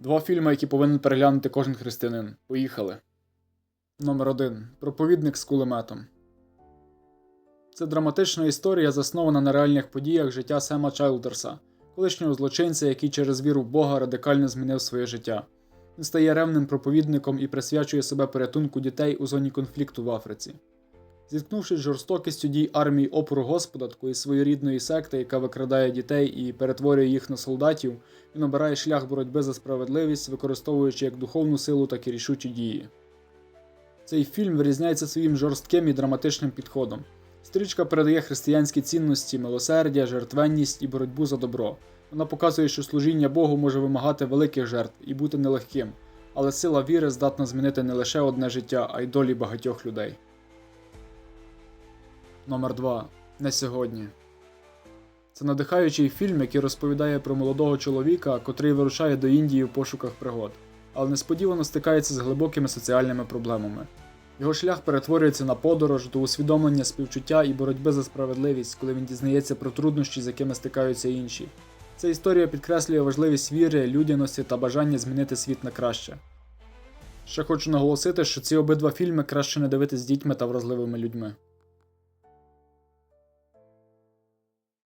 Два фільми, які повинен переглянути кожен християнин. Поїхали. Номер 1. Проповідник з кулеметом. Це драматична історія, заснована на реальних подіях життя Сема Чайлдерса, колишнього злочинця, який через віру в Бога радикально змінив своє життя. Він стає ревним проповідником і присвячує себе порятунку дітей у зоні конфлікту в Африці. Зіткнувшись з жорстокістю дій армії опору Господа, такої своєрідної секти, яка викрадає дітей і перетворює їх на солдатів, він обирає шлях боротьби за справедливість, використовуючи як духовну силу, так і рішучі дії. Цей фільм вирізняється своїм жорстким і драматичним підходом. Стрічка передає християнські цінності, милосердя, жертвенність і боротьбу за добро. Вона показує, що служіння Богу може вимагати великих жертв і бути нелегким, але сила віри здатна змінити не лише одне життя, а й долі багатьох людей. Номер 2. Не сьогодні. Це надихаючий фільм, який розповідає про молодого чоловіка, котрий вирушає до Індії в пошуках пригод, але несподівано стикається з глибокими соціальними проблемами. Його шлях перетворюється на подорож до усвідомлення співчуття і боротьби за справедливість, коли він дізнається про труднощі, з якими стикаються інші. Ця історія підкреслює важливість віри, людяності та бажання змінити світ на краще. Ще хочу наголосити, що ці обидва фільми краще не дивитись з дітьми та вразливими людьми.